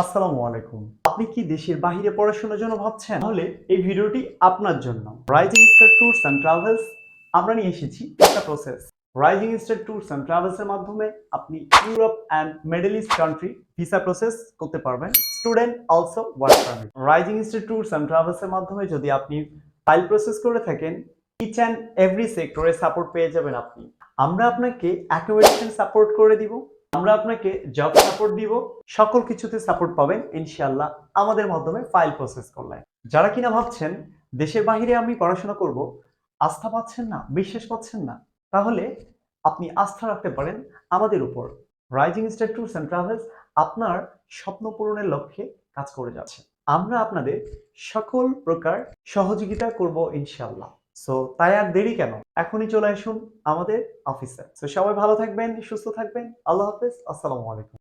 আসসালামু আলাইকুম। আপনি কি দেশের বাইরে পড়াশোনার জন্য ভাবছেন? তাহলে এই ভিডিওটি আপনার জন্য। Rising star tours and travels আমরা নিয়ে এসেছি একটা process rising star tours and travels এর মাধ্যমে আপনি Europe and middle east country visa process করতে পারবেন। Student also work permit rising star tours and travels এর মাধ্যমে যদি আপনি ফাইল প্রসেস করে থাকেন ইচ অ্যান্ড এভরি সেক্টরে সাপোর্ট পেয়ে যাবেন আপনি। আমরা আপনাকে অ্যাকোমোডেশন সাপোর্ট করে দিব। আমরা আপনাকে জব সাপোর্ট দিব, সকল কিছুতে সাপোর্ট পাবেন ইনশাআল্লাহ আমাদের মাধ্যমে ফাইল প্রসেস করলে যারা কিনা ভাবছেন দেশের বাহিরে আমি পড়াশোনা করব, আস্থা পাচ্ছেন না, বিশ্বাস পাচ্ছেন না, তাহলে আপনি আস্থা রাখতে পারেন আমাদের উপর। Rising star tours and travels আপনার স্বপ্ন পূরণের লক্ষ্যে কাজ করে যাচ্ছে। আমরা আপনাদের সকল প্রকার সহযোগিতা করব ইনশাআল্লাহ। সো তাই আর দেরি কেন? এখনই চলে আসুন আমাদের অফিসে তো সবাই ভালো থাকবেন, সুস্থ থাকবেন। আল্লাহ হাফেজ। আসসালামু আলাইকুম।